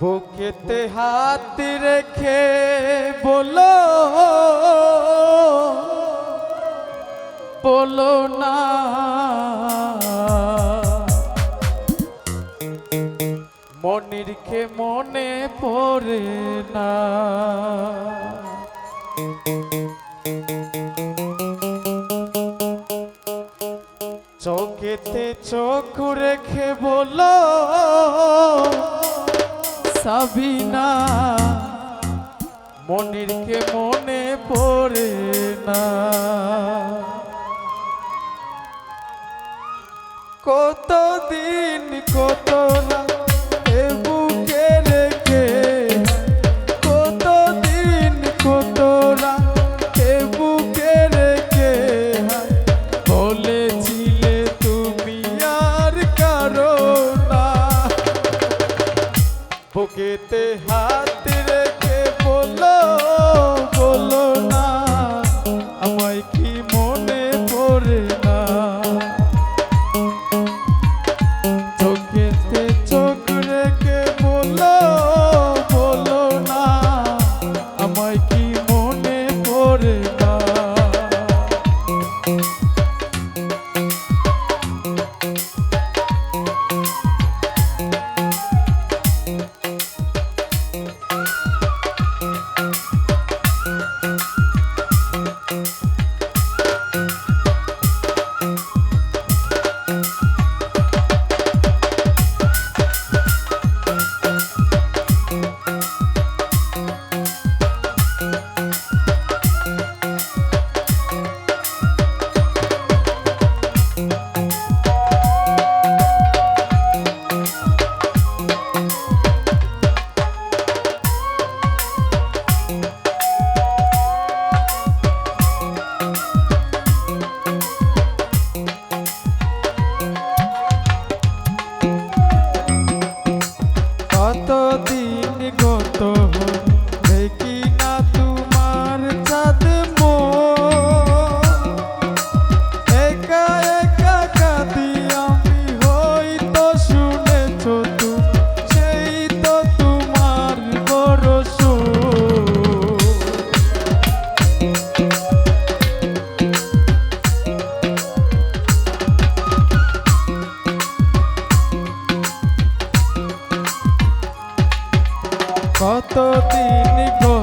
বুকেতে হাত রেখে বলো বলো না। মনির খে মনে পড়ে না। চোখেতে চোখ রেখে বলো সাবিনা মনিরকে মনে পড়ে না। কতদিন কত মনে পড়ে না কতদিন তিনি তিনি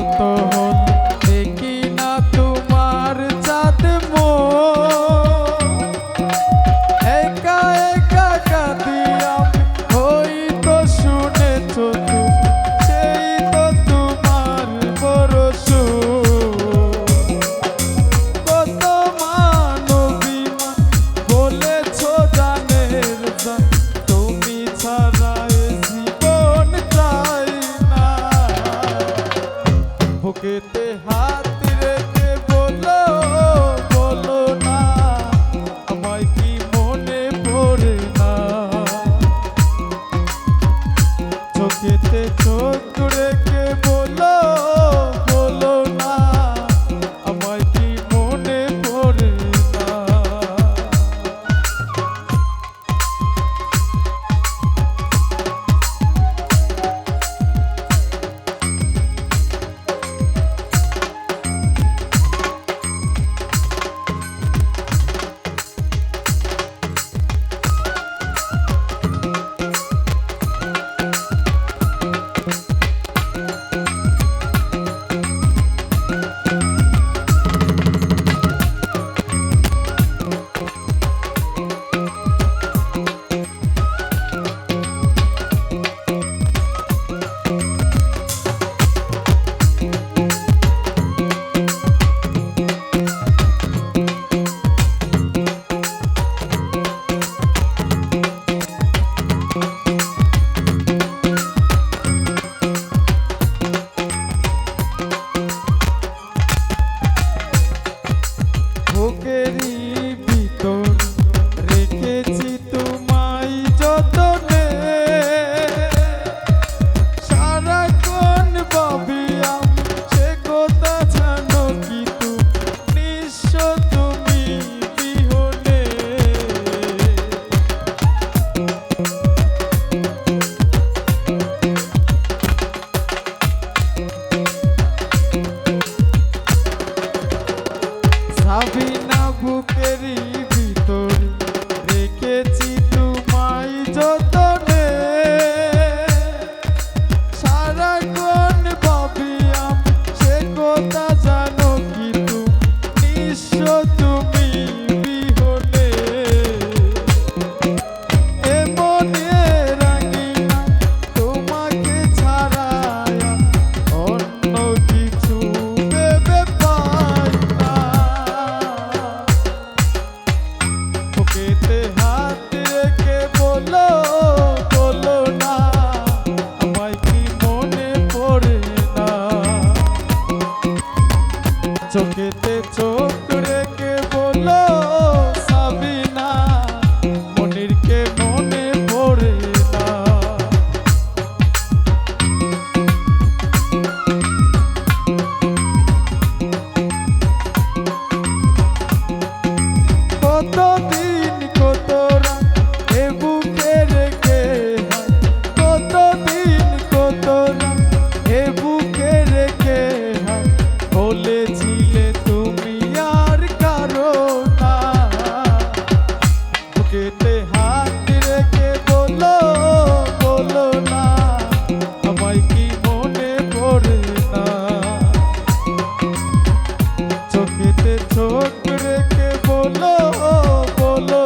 কেটে হাত রেখে বলো বলো না, আমায় মনে পড়ে না? চোখেতে চোখ রেখে বলো বলো